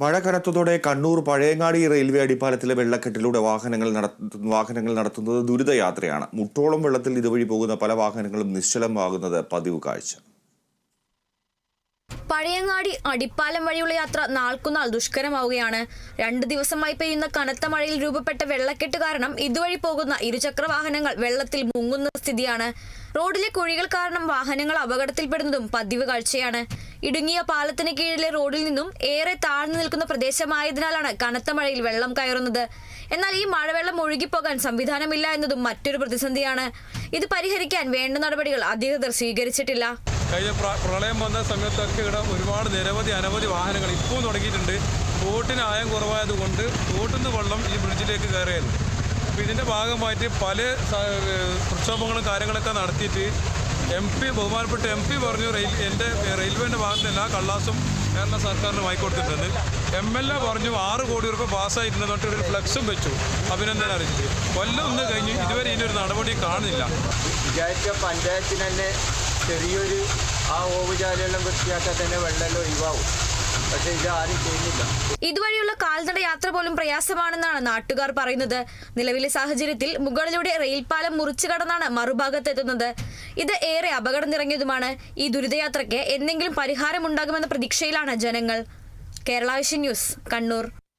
മഴ കനത്തതോടെ കണ്ണൂർ പഴയങ്ങാടി റെയിൽവേ അടിപ്പാലത്തിലെ വെള്ളക്കെട്ടിലൂടെ വാഹനങ്ങൾ നടത്തുന്ന വാഹനങ്ങൾ നടത്തുന്നത് ദുരിതയാത്രയാണ്. മുട്ടോളം വെള്ളത്തിൽ ഇതുവഴി പോകുന്ന പല വാഹനങ്ങളും നിശ്ചലമാകുന്നത് പതിവ് കാഴ്ച. പഴയങ്ങാടി അടിപ്പാലം വഴിയുള്ള യാത്ര നാൾക്കുനാൾ ദുഷ്കരമാവുകയാണ്. രണ്ടു ദിവസമായി പെയ്യുന്ന കനത്ത മഴയിൽ രൂപപ്പെട്ട വെള്ളക്കെട്ട് കാരണം ഇതുവഴി പോകുന്ന ഇരുചക്ര വാഹനങ്ങൾ വെള്ളത്തിൽ മുങ്ങുന്ന സ്ഥിതിയാണ്. റോഡിലെ കുഴികൾ കാരണം വാഹനങ്ങൾ അപകടത്തിൽപ്പെടുന്നതും പതിവ് കാഴ്ചയാണ്. ഇടുങ്ങിയ പാലത്തിന് കീഴിലെ റോഡിൽ നിന്നും ഏറെ താഴ്ന്നു നിൽക്കുന്ന പ്രദേശമായതിനാലാണ് കനത്ത മഴയിൽ വെള്ളം കയറുന്നത്. എന്നാൽ ഈ മഴവെള്ളം ഒഴുകിപ്പോകാൻ സംവിധാനമില്ല എന്നതും മറ്റൊരു പ്രതിസന്ധിയാണ്. ഇത് പരിഹരിക്കാൻ വേണ്ട നടപടികൾ അധികൃതർ സ്വീകരിച്ചിട്ടില്ല. കഴിഞ്ഞ പ്രളയം വന്ന സമയത്തൊക്കെ ഇവിടെ ഒരുപാട് നിരവധി അനവധി വാഹനങ്ങൾ ഇപ്പോൾ തുടങ്ങിയിട്ടുണ്ട്. ബോട്ടിന് ആയം കുറവായതുകൊണ്ട് ബോട്ടിൽ നിന്ന് വെള്ളം ഈ ബ്രിഡ്ജിലേക്ക് കയറിയായിരുന്നു അപ്പോൾ ഇതിന്റെ ഭാഗമായിട്ട് പല പ്രക്ഷോഭങ്ങളും കാര്യങ്ങളൊക്കെ നടത്തിയിട്ട് എം പി ബഹുമാനപ്പെട്ട എം പി പറഞ്ഞു റെയിൽ എന്റെ റെയിൽവേന്റെ ഭാഗത്ത് എല്ലാ കള്ളാസും കേരള സർക്കാരിന് വാങ്ങിക്കൊടുത്തിട്ടുണ്ട് എം എൽ എ പറഞ്ഞു ആറ് കോടി രൂപ പാസ്സായിട്ടുണ്ട് എന്നിട്ട് ഒരു ഫ്ലക്സും വെച്ചു. അഭിനന്ദനം അറിയിച്ചു. കൊല്ലം ഒന്ന് കഴിഞ്ഞു ഇതുവരെ ഇതിനൊരു നടപടി കാണുന്നില്ല. വിചാരിച്ച പഞ്ചായത്തിന് തന്നെ ചെറിയൊരു ആ ഓവുചാലെല്ലാം വൃത്തിയാക്കാൻ തന്നെ വെള്ളമെല്ലാം ഒഴിവാകും ഇതുവഴിയുള്ള കാൽനട യാത്ര പോലും പ്രയാസമാണെന്നാണ് നാട്ടുകാർ പറയുന്നത്. നിലവിലെ സാഹചര്യത്തിൽ മുകളിലൂടെ റെയിൽപാലം മുറിച്ചു കടന്നാണ് മറുഭാഗത്ത് എത്തുന്നത് ഇത് ഏറെ അപകടം നിറഞ്ഞതുമാണ്. ഈ ദുരിതയാത്രയ്ക്ക് എന്തെങ്കിലും പരിഹാരമുണ്ടാകുമെന്ന പ്രതീക്ഷയിലാണ് ജനങ്ങൾ. Kerala vision news Kannur.